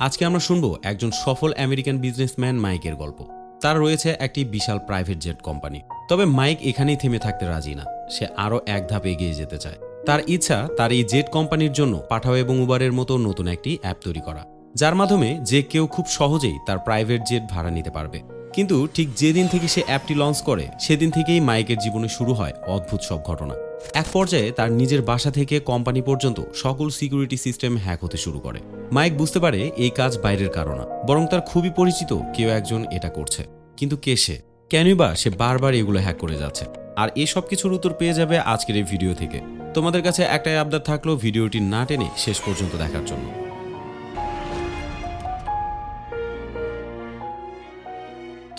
আজকে আমরা শুনব একজন সফল আমেরিকান বিজনেসম্যান মাইকের গল্প। তার রয়েছে একটি বিশাল প্রাইভেট জেট কোম্পানি তবে মাইক এখানেই থেমে থাকতে রাজি না। সে আরও এক ধাপ এগিয়ে যেতে চায়। তার ইচ্ছা তার এই জেট কোম্পানির জন্য পাঠাও এবং উবারের মতো নতুন একটি অ্যাপ তৈরি করা। যার মাধ্যমে যে কেউ খুব সহজেই তার প্রাইভেট জেট ভাড়া নিতে পারবে। কিন্তু ঠিক যেদিন থেকে সে অ্যাপটি লঞ্চ করে, সেদিন থেকেই মাইকের জীবনে শুরু হয় অদ্ভুত সব ঘটনা। এক পর্যায়ে তার নিজের বাসা থেকে কোম্পানি পর্যন্ত সকল সিকিউরিটি সিস্টেম হ্যাক হতে শুরু করে। মাইক বুঝতে পারে এই কাজ বাইরের কারণ বরং তার খুবই পরিচিত কেউ একজন এটা করছে। কিন্তু কে সে? কেনই বা সে বারবার এগুলো হ্যাক করে যাচ্ছে? আর এই সব কিছুর উত্তর পেয়ে যাবে আজকের এই ভিডিও থেকে। তোমাদের কাছে একটাই আবদার থাকল, ভিডিওটি না টেনে শেষ পর্যন্ত দেখার জন্য।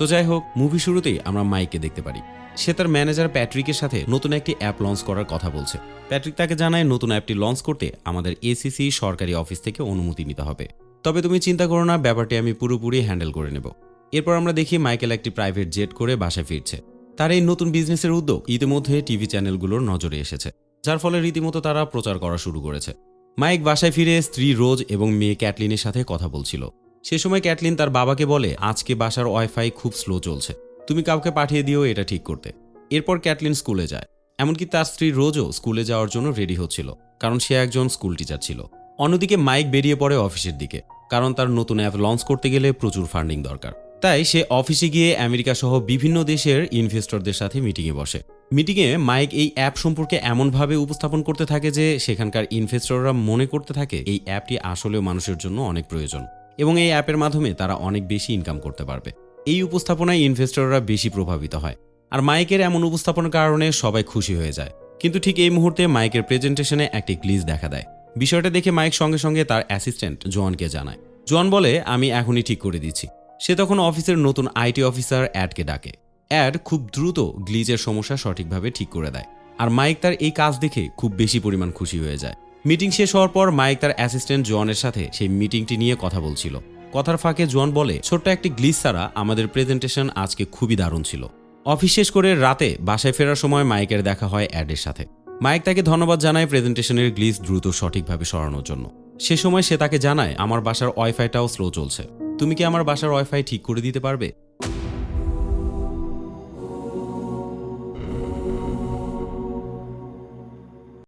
তো যাই হোক মুভি শুরুতেই আমরা মাইককে দেখতে পারি। সে তার ম্যানেজার প্যাট্রিকের সাথে নতুন একটি অ্যাপ লঞ্চ করার কথা বলছে। প্যাট্রিক তাকে জানায়, নতুন অ্যাপটি লঞ্চ করতে আমাদের এসিসি সরকারি অফিস থেকে অনুমতি নিতে হবে। তবে তুমি চিন্তা করো না, ব্যাপারটি আমি পুরোপুরি হ্যান্ডেল করে নেব। এরপর আমরা দেখি মাইকেল একটি প্রাইভেট জেট করে বাসায় ফিরছে। তার এই নতুন বিজনেসের উদ্যোগ ইতিমধ্যে টিভি চ্যানেলগুলোর নজরে এসেছে, যার ফলে রীতিমতো তারা প্রচার করা শুরু করেছে। মাইক বাসায় ফিরে স্ত্রী রোজ এবং মেয়ে ক্যাটলিনের সাথে কথা বলছিল। সে সময় ক্যাটলিন তার বাবাকে বলে, আজকে বাসার ওয়াইফাই খুব স্লো চলছে। তুমি কাউকে পাঠিয়ে দিও এটা ঠিক করতে। এরপর ক্যাটলিন স্কুলে যায়। এমনকি তার স্ত্রী রোজও স্কুলে যাওয়ার জন্য রেডি হচ্ছিল, কারণ সে একজন স্কুল টিচার ছিল। অন্যদিকে মাইক বেরিয়ে পড়ে অফিসের দিকে, কারণ তার নতুন অ্যাপ লঞ্চ করতে গেলে প্রচুর ফান্ডিং দরকার। তাই সে অফিসে গিয়ে আমেরিকা সহ বিভিন্ন দেশের ইনভেস্টরদের সাথে মিটিংয়ে বসে। মিটিংয়ে মাইক এই অ্যাপ সম্পর্কে এমনভাবে উপস্থাপন করতে থাকে যে সেখানকার ইনভেস্টররা মনে করতে থাকে এই অ্যাপটি আসলেও মানুষের জন্য অনেক প্রয়োজন। এবং এই অ্যাপের মাধ্যমে তারা অনেক বেশি ইনকাম করতে পারবে। এই উপস্থাপনায় ইনভেস্টররা বেশি প্রভাবিত হয়। আর মাইকের এমন উপস্থাপনার কারণে সবাই খুশি হয়ে যায়। কিন্তু ঠিক এই মুহূর্তে মাইকের প্রেজেন্টেশনে একটি গ্লিজ দেখা দেয়। বিষয়টা দেখে মাইক সঙ্গে সঙ্গে তার অ্যাসিস্ট্যান্ট জোয়ানকে জানায়। জোয়ান বলে, আমি এখনই ঠিক করে দিচ্ছি। সে তখন অফিসের নতুন আইটি অফিসার অ্যাডকে ডাকে। অ্যাড খুব দ্রুত গ্লিজের সমস্যা সঠিকভাবে ঠিক করে দেয়। আর মাইক তার এই কাজ দেখে খুব বেশি পরিমাণ খুশি হয়ে যায়। মিটিং শেষ হওয়ার পর মাইক তার অ্যাসিস্ট্যান্ট জোয়ানের সাথে সেই মিটিংটি নিয়ে কথা বলছিল। কথার ফাঁকে জোয়ান বলে, ছোট্ট একটি গ্লিজ ছাড়া আমাদের প্রেজেন্টেশন আজকে খুবই দারুণ ছিল। অফিস শেষ করে রাতে বাসায় ফেরার সময় মাইকের দেখা হয় অ্যাডের সাথে। মাইক তাকে ধন্যবাদ জানায় প্রেজেন্টেশনের গ্লিজ দ্রুত সঠিকভাবে সরানোর জন্য। সে সময় সে তাকে জানায়, আমার বাসার ওয়াইফাইটাও স্লো চলছে। তুমি কি আমার বাসার ওয়াইফাই ঠিক করে দিতে পারবে?